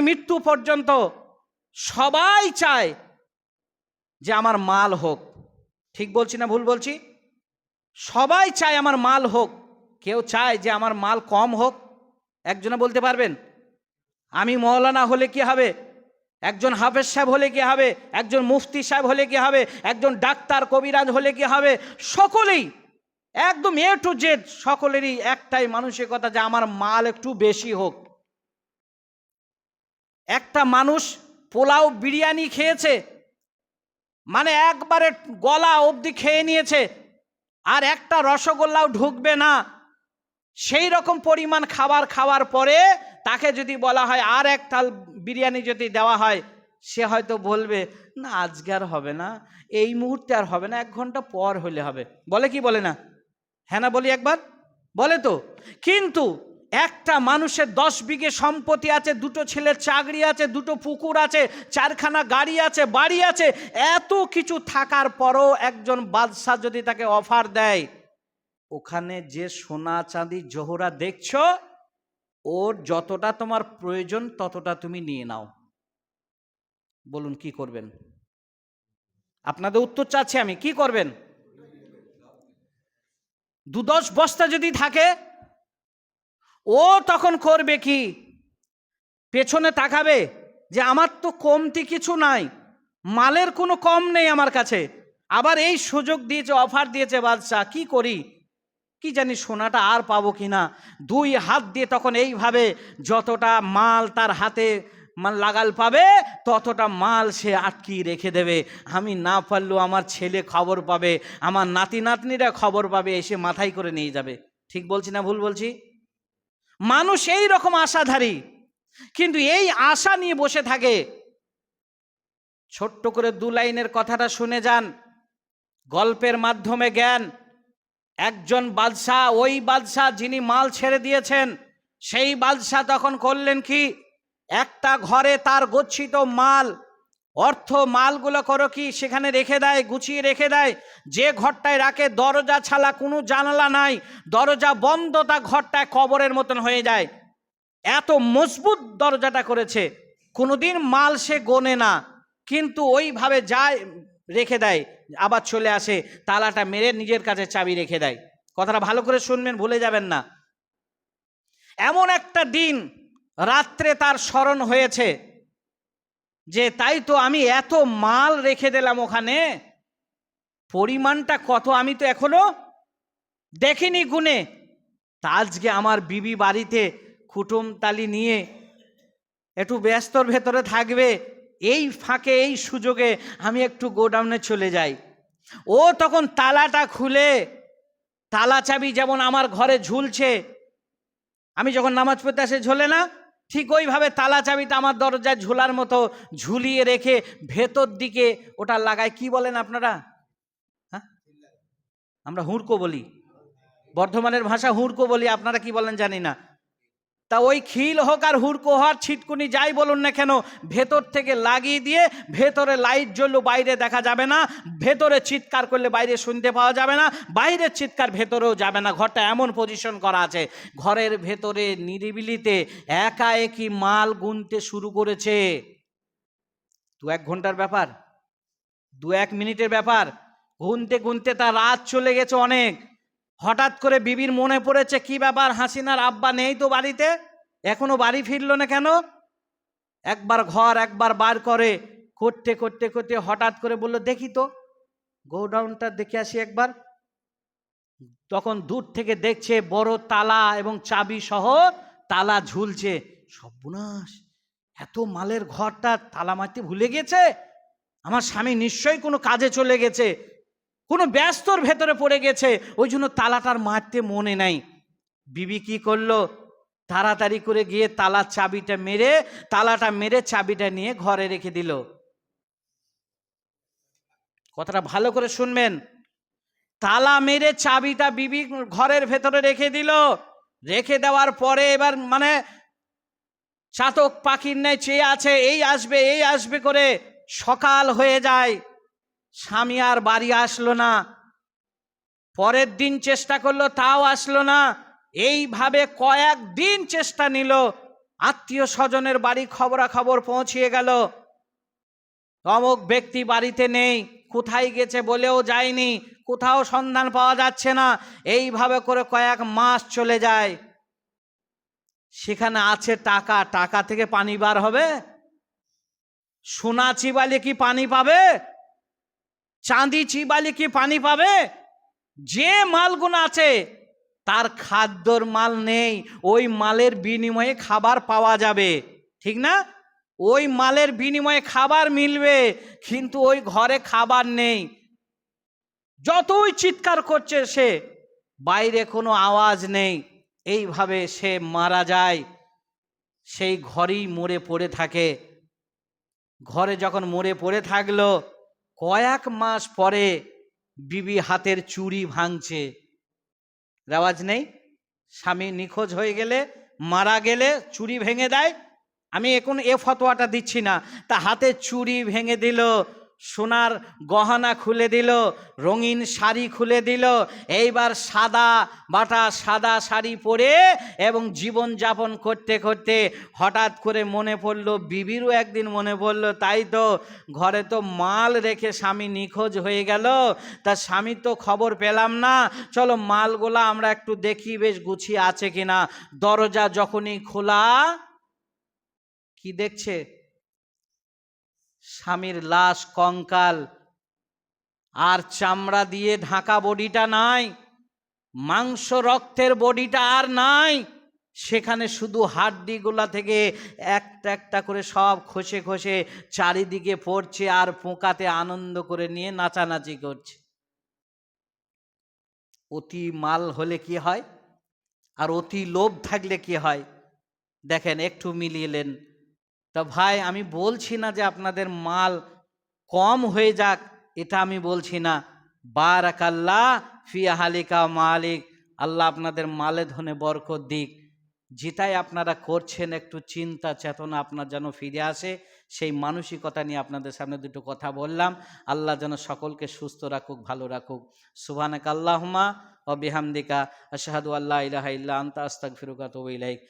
মৃত্যু পর্যন্ত সবাই চায় যে আমার মাল হোক। ঠিক বলছি না ভুল বলছি? সবাই চায় আমার মাল হোক। কেউ চায় যে আমার মাল কম হোক। একজনে বলতে পারবেন, আমি মৌলানা হলে কি হবে? একজন হাফেজ সাহেব হলে কি হবে? একজন মুফতি সাহেব হলে কি হবে? একজন ডাক্তার কবিরাজ হলে কি হবে? সকলেই, একদম এ টু জেড সকলেরই একটাই মানসিকতা যে আমার মাল একটু বেশি হোক। একটা মানুষ পোলাও বিরিয়ানি খেয়েছে মানে একবারে গলা অবধি খেয়ে নিয়েছে, আর একটা রসগোল্লাও ঢুকবে না। সেই রকম পরিমাণ খাবার খাওয়ার পরে তাকে যদি বলা হয়, আর এক থাল বিরিয়ানি যদি দেওয়া হয়, সে হয়তো বলবে, না, আজকে আর হবে না। এই মুহূর্তে আর হবে না, এক ঘণ্টা পর হলে হবে। বলে কি বলে না? হ্যাঁ না বলি একবার? বলে তো। কিন্তু একটা মানুষের দশ বিঘে সম্পত্তি আছে, দুটো ছেলের চাকরি আছে, দুটো পুকুর আছে, চারখানা গাড়ি আছে, বাড়ি আছে, এত কিছু থাকার পরও একজন বাদশাহ যদি তাকে অফার দেয়, ওখানে যে সোনা চাঁদি জোহরা দেখছ, ওর যতটা তোমার প্রয়োজন ততটা তুমি নিয়ে নাও। বলুন, কি করবেন? আপনাদের উত্তর চাচ্ছি আমি, কি করবেন? দু দশ বস্তা যদি থাকে ও তখন করবে কি? পেছনে তাকাবে যে আমার তো কমতি কিছু নাই, মালের কোনো কম নেই আমার কাছে। আবার এই সুযোগ দিয়েছে, অফার দিয়েছে বাদশাহ, কি করি? কি জানি সোনাটা আর পাবো কি না? দুই হাত দিয়ে তখন এইভাবে যতটা মাল তার হাতে লাগাল পাবে, ততটা মাল সে আটকিয়ে রেখে দেবে। আমি না পারলেও আমার ছেলে খবর পাবে, আমার নাতি নাতনিরা খবর পাবে, এসে মাথায় করে নিয়ে যাবে। ঠিক বলছি না ভুল বলছি? মানুষ এই রকম আশাধারী। কিন্তু এই আশা নিয়ে বসে থাকে। ছোট্ট করে দু লাইনের কথাটা শুনে যান। গল্পের মাধ্যমে জ্ঞান। একজন বাদশাহ, ওই বাদশাহ যিনি মাল ছেড়ে দিয়েছেন, সেই বাদশাহ তখন করলেন কি? একটা ঘরে তার গচ্ছিত মাল অর্থ মালগুলো করো কি? সেখানে রেখে দেয়, গুছিয়ে রেখে দেয়। যে ঘরটায় রাখে, দরজা ছাড়া কোনো জানালা নাই। দরজা বন্ধ, তা ঘরটায় কবরের মতন হয়ে যায়। এত মজবুত দরজাটা করেছে। কোনোদিন মাল সে গোনে না। কিন্তু ওইভাবে যায়, রেখে দেয়। আবার চলে আসে, তালাটা মেরে নিজের কাছে চাবি রেখে দেয়। কথাটা ভালো করে শুনবেন, ভুলে যাবেন না। এমন একটা দিন রাত্রে তার স্মরণ হয়েছে। যে তাই তো আমি এত মাল রেখে দিলাম ওখানে। পরিমাণটা কত আমি তো এখনও দেখিনি গুনে তা আজকে আমার বিবি বাড়িতে কুটুম তালি নিয়ে একটু ব্যস্তর ভেতরে থাকবে। এই ফাঁকে, এই সুযোগে আমি একটু গোডাউনে চলে যাই। ও তখন তালাটা খুলে, তালা চাবি যেমন আমার ঘরে ঝুলছে, আমি যখন নামাজ পড়তে আসে ঝোলে না ঠিক ওইভাবে তালা চাবিটা আমার দরজায় ঝুলার মতো ঝুলিয়ে রেখে ভেতর দিকে ওটা লাগায় কি বলেন আপনারা? হ্যাঁ? আমরা হুড়কো বলি। বর্ধমানের ভাষা হুড়কো বলি, আপনারা কি বলেন জানি না। তা ওই খিল হোক আর হুড়কো হওয়ার ছিটকুনি যাই বলুন না কেন, ভেতর থেকে লাগিয়ে দিয়ে ভেতরে লাইট জ্বললো, বাইরে দেখা যাবে না। ভেতরে চিৎকার করলে বাইরে শুনতে পাওয়া যাবে না, বাইরের চিৎকার ভেতরেও যাবে না। ঘরটা এমন পজিশন করা আছে। ঘরের ভেতরে নিরিবিলিতে একা একই মাল গুনতে শুরু করেছে। দু এক ঘণ্টার ব্যাপার, দু এক মিনিটের ব্যাপার। গুনতে গুনতে তার রাত চলে গেছে অনেক। হঠাৎ করে বিবির মনে পড়েছে, কি ব্যাপার হাসিনার আব্বা নেই তো বাড়িতে? এখনও বাড়ি ফিরলো না কেন? একবার ঘর একবার বার করে করতে করতে করতে হঠাৎ করে বলল, দেখি তো, গোডাউনটা দেখে আসি একবার। তখন দূর থেকে দেখছে বড় তালা এবং চাবি সহ তালা ঝুলছে। সর্বনাশ! এত মালের ঘরটা তালা মারতে ভুলে গেছে? আমার স্বামী নিশ্চয়ই কোনো কাজে চলে গেছে। কোনো ব্যস্তর ভেতরে পড়ে গেছে, ওই জন্য তালাটার মারতে মনে নাই। বিবি কি করল? তাড়াতাড়ি করে গিয়ে তালার চাবিটা মেরে, তালাটা মেরে চাবিটা নিয়ে ঘরে রেখে দিল। কথাটা ভালো করে শুনবেন। তালা মেরে চাবিটা বিবি ঘরের ভেতরে রেখে দিল। রেখে দেওয়ার পরে এবার মানে চাতক পাখির ন্যায় চেয়ে আছে, এই আসবে এই আসবে করে সকাল হয়ে যায়। স্বামী আর বাড়ি আসলো না। পরের দিন চেষ্টা করল, তাও আসলো না। এইভাবে কয়েক দিন চেষ্টা নিল। আত্মীয় স্বজনের বাড়ি খবরাখবর পৌঁছিয়ে গেল। অমুক ব্যক্তি বাড়িতে নেই, কোথায় গেছে বলেও যায়নি, কোথাও সন্ধান পাওয়া যাচ্ছে না। এইভাবে করে কয়েক মাস চলে যায়। সেখানে আছে টাকা টাকা থেকে পানি বার হবে। সোনা চিবালে কি পানি পাবে? চাঁদি চিবালি কি পানি পাবে? যে মালগুলো আছে, তার খাদ্যর মাল নেই। ওই মালের বিনিময়ে খাবার পাওয়া যাবে। ঠিক না? ওই মালের বিনিময়ে খাবার মিলবে, কিন্তু ওই ঘরে খাবার নেই। যতই চিৎকার করছে সে, বাইরে কোনো আওয়াজ নেই। এইভাবে সে মারা যায়। সেই ঘরেই মরে পড়ে থাকে। ঘরে যখন মরে পড়ে থাকল কয়েক মাস পরে বিবি হাতের চুরি ভাঙছে। রেওয়াজ নেই। স্বামী নিখোঁজ হয়ে গেলে, মারা গেলে চুরি ভেঙে দেয়। আমি এখন এ ফতোয়াটা দিচ্ছি না। তা হাতে চুরি ভেঙে দিল সোনার গহনা খুলে দিল, রঙিন শাড়ি খুলে দিল, এইবার সাদা বাটা সাদা শাড়ি পরে এবং জীবন যাপন করতে করতে হঠাৎ করে মনে পড়ল, বিবিরও একদিন মনে পড়ল, তাই তো ঘরে তো মাল রেখে স্বামী নিখোঁজ হয়ে গেল, তা স্বামী তো খবর পেলাম না, চলো মালগুলা আমরা একটু দেখি বেশ গুছিয়ে আছে কিনা, দরজা যখনই খোলা, কি দেখছে? স্বামীর লাশ, কঙ্কাল। আর চামড়া দিয়ে ঢাকা বডিটা নাই, মাংস রক্তের বডিটা আর নাই। সেখানে শুধু হাড্ডিগুলা থেকে একটা একটা করে সব খসে খসে চারিদিকে পড়ছে আর পোকাতে আনন্দ করে নিয়ে নাচানাচি করছে। অতি মাল হলে কি হয়? আর অতি লোভ থাকলে কি হয়? দেখেন, একটু মিলিয়েলেন তা ভাই, আমি বলছি না যে আপনাদের মাল কম হয়ে যাক, এটা আমি বলছি না। বারাকাল্লাহ ফিয়া হালিকা মালিক, আল্লাহ আপনাদের মালে ধনে বরকত দিক। যেটাই আপনারা করছেন, একটু চিন্তা, চেতনা আপনার যেন ফিরে আসে, সেই মানসিকতা নিয়ে আপনাদের সামনে দুটো কথা বললাম। আল্লাহ যেন সকলকে সুস্থ রাখুক, ভালো রাখুক। সুবানাক আল্লাহমা ও বিহামদিকা, আশাহাদু আল্লাহ ইলাহা ইল্লা আন্তা, আস্তাগফিরুকা তবু ইলাইক।